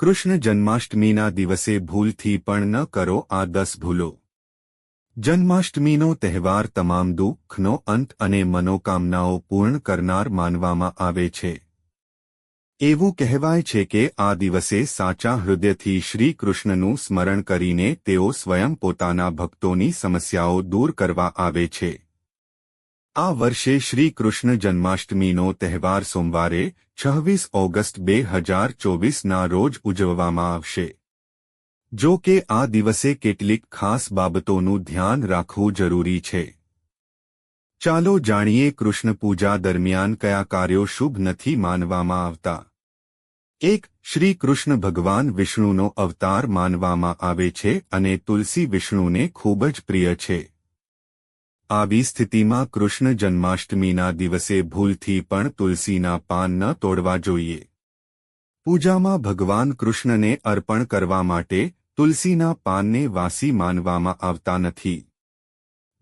કૃષ્ણ જન્માષ્ટમીના દિવસે ભૂલથી પણ ન કરો આ દસ ભૂલો. જન્માષ્ટમીનો તહેવાર તમામ દુઃખનો અંત અને મનોકામનાઓ પૂર્ણ કરનાર માનવામાં આવે છે. એવું કહેવાય છે કે આ દિવસે સાચા હૃદયથી શ્રી કૃષ્ણનું સ્મરણ કરીને તેઓ સ્વયં પોતાના ભક્તોની સમસ્યાઓ દૂર કરવા આવે છે. આ વર્ષે શ્રી કૃષ્ણ જન્માષ્ટમીનો તહેવાર સોમવારે છવ્વીસ ઓગસ્ટ બે હજાર ચોવીસના રોજ ઉજવવામાં આવશે. જો કે આ દિવસે કેટલીક ખાસ બાબતોનું ધ્યાન રાખવું જરૂરી છે. ચાલો જાણીએ કૃષ્ણ પૂજા દરમિયાન કયા કાર્યો શુભ નથી માનવામાં આવતા. એક શ્રી કૃષ્ણ ભગવાન વિષ્ણુનો અવતાર માનવામાં આવે છે અને તુલસી વિષ્ણુને ખૂબ જ પ્રિય છે. આવી સ્થિતિમાં કૃષ્ણ જન્માષ્ટમીના દિવસે ભૂલથી પણ તુલસીના પાન ન તોડવા જોઈએ. પૂજામાં ભગવાન કૃષ્ણને અર્પણ કરવા માટે તુલસીના પાનને વાસી માનવામાં આવતા નથી.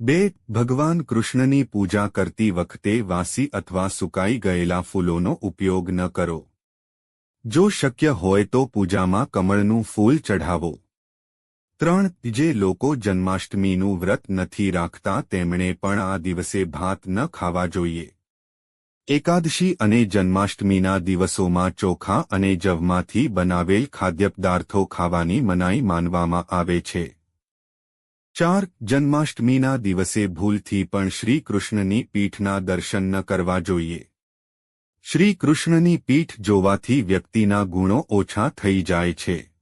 બે, ભગવાન કૃષ્ણની પૂજા કરતી વખતે વાસી અથવા સુકાઈ ગયેલા ફૂલોનો ઉપયોગ ન કરો. જો શક્ય હોય તો પૂજામાં કમળનું ફૂલ ચઢાવો. ત્રણ જે લોકો જન્માષ્ટમીનું વ્રત નથી રાખતા તેમણે પણ આ દિવસે ભાત ન ખાવા જોઈએ. એકાદશી અને જન્માષ્ટમીના દિવસોમાં ચોખા અને જવમાંથી બનાવેલ ખાદ્યપદાર્થો ખાવાની મનાઈ માનવામાં આવે છે. ચાર જન્માષ્ટમીના દિવસે ભૂલથી પણ શ્રીકૃષ્ણની પીઠના દર્શન ન કરવા જોઈએ. શ્રીકૃષ્ણની પીઠ જોવાથી વ્યક્તિના ગુણો ઓછા થઈ જાય છે.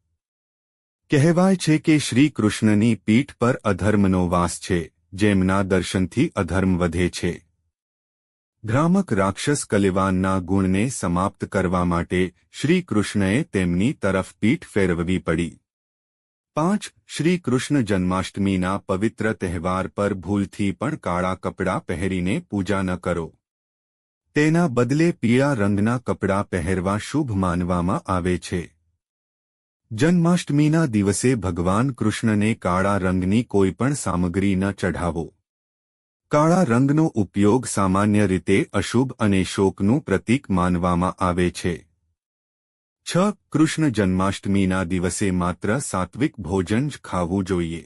કહેવાય છે કે શ્રી કૃષ્ણની પીઠ પર અધર્મનો વાસ છે, જેમના દર્શનથી અધર્મ વધે છે. ભ્રામક રાક્ષસ કલિવાનના ગુણને સમાપ્ત કરવા માટે શ્રી કૃષ્ણએ તેમની તરફ પીઠ ફેરવવી પડી. પાંચ શ્રી કૃષ્ણ જન્માષ્ટમીના પવિત્ર તહેવાર પર ભૂલથી પણ કાળા કપડાં પહેરીને પૂજા ન કરો. તેના બદલે પીળા રંગના કપડાં પહેરવા શુભ માનવામાં આવે છે. જન્માષ્ટમીના દિવસે ભગવાન કૃષ્ણને કાળા રંગની કોઈપણ સામગ્રી ન ચઢાવો. કાળા રંગનો ઉપયોગ સામાન્ય રીતે અશુભ અને શોકનું પ્રતીક માનવામાં આવે છે. છ કૃષ્ણ જન્માષ્ટમીના દિવસે માત્ર સાત્વિક ભોજન જ ખાવું જોઈએ.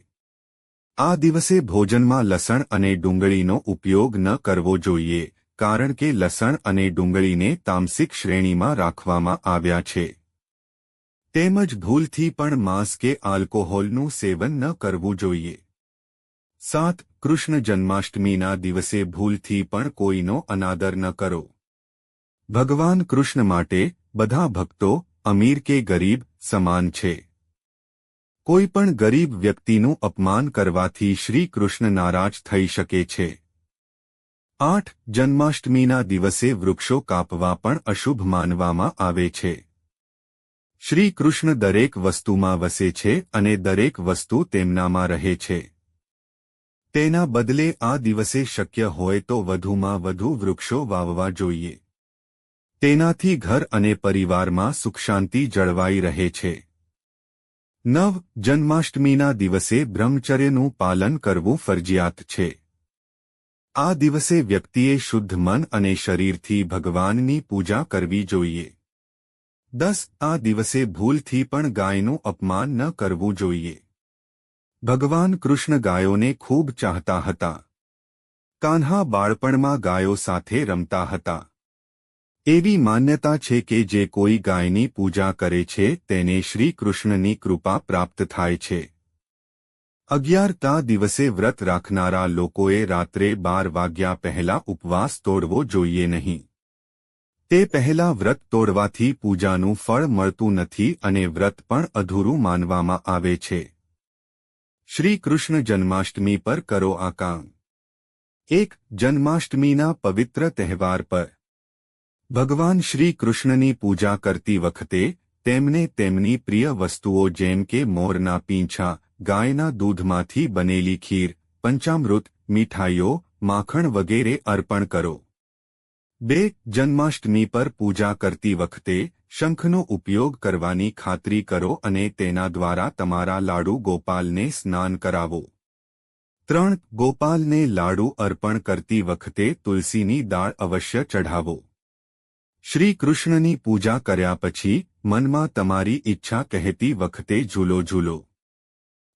આ દિવસે ભોજનમાં લસણ અને ડુંગળીનો ઉપયોગ ન કરવો જોઈએ, કારણ કે લસણ અને ડુંગળીને તામસિક શ્રેણીમાં રાખવામાં આવ્યા છે. તેમજ ભૂલથી પણ માંસ કે આલ્કોહોલનું સેવન ન કરવું જોઈએ. સાત, કૃષ્ણ જન્માષ્ટમીના દિવસે ભૂલથી પણ કોઈનો અનાદર ન કરો. ભગવાન કૃષ્ણ માટે બધા ભક્તો અમીર કે ગરીબ સમાન છે. કોઈ પણ ગરીબ વ્યક્તિનું અપમાન કરવાથી શ્રી કૃષ્ણ નારાજ થઈ શકે છે. આઠ, જન્માષ્ટમીના દિવસે વૃક્ષો કાપવા પણ અશુભ માનવામાં આવે છે. શ્રી કૃષ્ણ દરેક વસ્તુમાં વસે છે અને દરેક વસ્તુ તેમનામાં રહે છે. તેના બદલે આ દિવસે શક્ય હોય તો વધુમાં વધુ વૃક્ષો વાવવા જોઈએ. તેનાથી ઘર અને પરિવારમાં સુખશાંતિ જળવાઈ રહે છે. નવ જન્માષ્ટમીના દિવસે બ્રહ્મચર્યનું પાલન કરવું ફરજિયાત છે. આ દિવસે વ્યક્તિએ શુદ્ધ મન અને શરીરથી ભગવાનની પૂજા કરવી જોઈએ. દસ આ દિવસે ભૂલથી પણ ગાયનું અપમાન ન કરવું જોઈએ. ભગવાન કૃષ્ણ ગાયોને ખૂબ ચાહતા હતા. કાન્હા બાળપણમાં ગાયો સાથે રમતા હતા. એવી માન્યતા છે કે જે કોઈ ગાયની પૂજા કરે છે તેને શ્રી કૃષ્ણની કૃપા પ્રાપ્ત થાય છે. અગિયારતા દિવસે વ્રત રાખનારા લોકોએ રાત્રે બાર વાગ્યા પહેલા ઉપવાસ તોડવો જોઈએ નહીં. તે પહેલા વ્રત તોડવાથી પૂજાનું ફળ મળતું નથી અને વ્રત પણ અધૂરું માનવામાં આવે છે. શ્રી કૃષ્ણ જન્માષ્ટમી પર કરો આકાંગ એક, જન્માષ્ટમીના પવિત્ર તહેવાર પર. ભગવાન શ્રી કૃષ્ણની પૂજા કરતી વખતે તેમને તેમની પ્રિય વસ્તુઓ જેમ કે મોરના પીંછા, ગાયના દૂધમાંથી બનેલી ખીર, પંચામૃત, મીઠાઈઓ, માખણ વગેરે અર્પણ કરો. બે, જન્માષ્ટમી પર પૂજા કરતી વખતે શંખનો ઉપયોગ કરવાની ખાતરી કરો અને તેના દ્વારા તમારા લાડુ ગોપાલને સ્નાન કરાવો. ત્રણ, ગોપાલને લાડુ અર્પણ કરતી વખતે તુલસીની દાળ અવશ્ય ચઢાવો. શ્રી કૃષ્ણની પૂજા કર્યા પછી મનમાં તમારી ઈચ્છા કહેતી વખતે ઝૂલો ઝૂલો.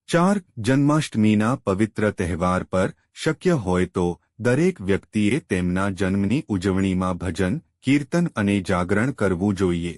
ચાર, જન્માષ્ટમીના પવિત્ર તહેવાર પર શક્ય હોય તો દરેક વ્યક્તિએ તેમના જન્મની ઉજવણીમાં ભજન કીર્તન અને જાગરણ કરવું જોઈએ.